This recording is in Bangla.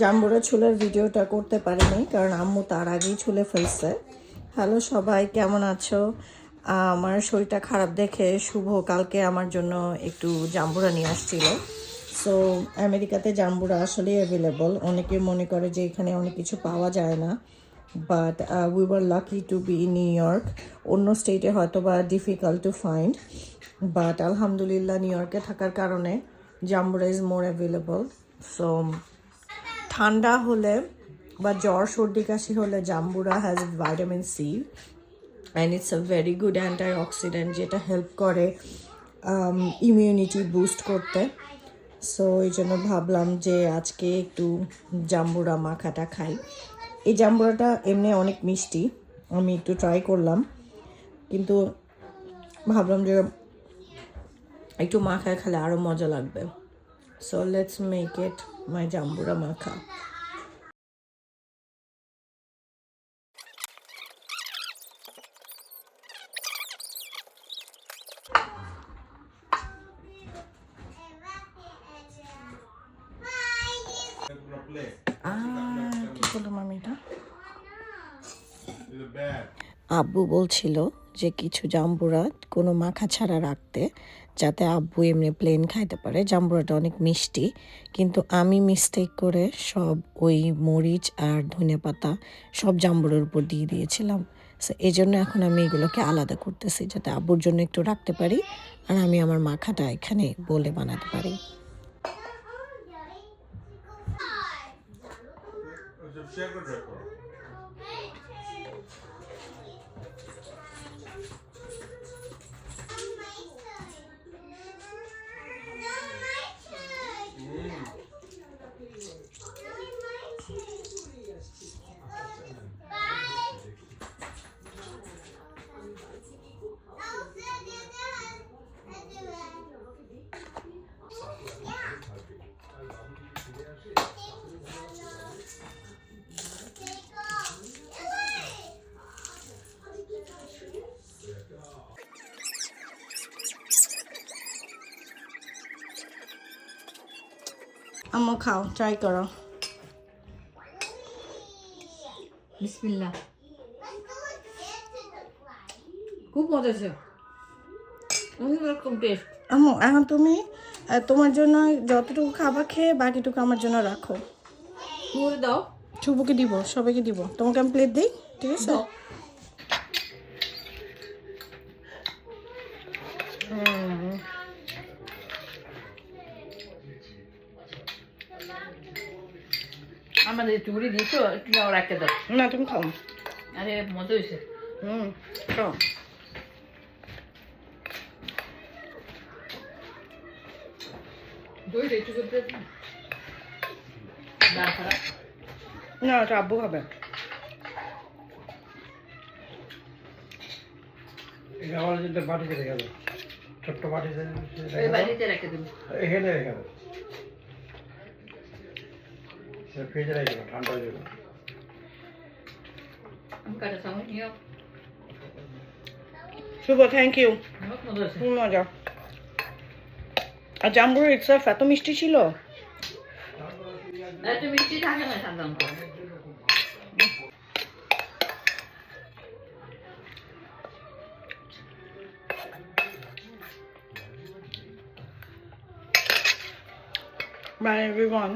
জাম্বুরা ছুলের ভিডিওটা করতে পারিনি, কারণ আম্মু তার আগেই ছুলে ফেলছে। হ্যালো সবাই, কেমন আছো? আমার শরীরটা খারাপ দেখে শুভ কালকে আমার জন্য একটু জাম্বুরা নিয়ে আসছিল। সো আমেরিকাতে জাম্বুরা আসলে অ্যাভেলেবল অনেকে মনে করে যে এখানে অনেক কিছু পাওয়া যায় না। But we were lucky to be in New York অন্য স্টেটে হয়তো বা ডিফিকাল্ট টু ফাইন্ড বাট আলহামদুলিল্লাহ নিউ ইয়র্কে থাকার কারণে জাম্বুরা ইজ মোর অ্যাভেলেবল সো ঠান্ডা হলে বা জ্বর, সর্দি, কাশি হলে জাম্বুরা has vitamin C and it's a very good antioxidant যেটা হেল্প করে ইমিউনিটি বুস্ট করতে। সো এই জন্য ভাবলাম যে আজকে একটু জাম্বুরা মাখাটা খাই। এই জাম্বুরাটা এমনি অনেক মিষ্টি, আমি একটু ট্রাই করলাম। কিন্তু ভাবলাম যে একটু মাখায় খেলে আরও মজা লাগবে। মেক ইট মাই জাম্বুরা মাখা কি করলাম আমি আব্বু বলছিল যে কিছু জাম্বুরা কোনো মাখা ছাড়া রাখতে, যাতে আব্বু এমনি প্লেন খাইতে পারে। জাম্বুরাটা অনেক মিষ্টি, কিন্তু আমি মিস্টেক করে সব ওই মরিচ আর ধনে পাতা সব জাম্বুরের উপর দিয়ে দিয়েছিলাম। এই জন্য এখন আমি এগুলোকে আলাদা করতেছি, যাতে আব্বুর জন্য একটু রাখতে পারি আর আমি আমার মাখাটা এখানে বলে বানাতে পারি। আম্মু খাও ট্রাই করো। খুব মজা আছে টেস্ট আম্মু এখন তুমি তোমার জন্য যতটুকু খাবার খেয়ে বাকিটুকু আমার জন্য রাখো। দাও। শুভকে দিব সবাইকে দিব। তোমাকে আমি প্লেট দিই ঠিক আছে? আমাদের চুড়ি দিয়েছ একটু নাও রাখতে দাও। না তুমি খাও। আরে মজা হয়েছে। হুম খাও। দইটা একটু করতে না ওটা আব্বু খাবে। এটা আমার যদি বাটিতে রেখে দেবো ছোট্ট বাটিতে রেখে ওই রেখে দেবো। এখানে রেখে দেবো ফ্রিজে রেখে ঠান্ডা হয়ে যাবে। শুভ থ্যাংক ইউ মজা খুব মজা। আর জাম্বুর ইটসেলফ এত মিষ্টি ছিল? এত মিষ্টি থাকে না সাধারণত Bye everyone.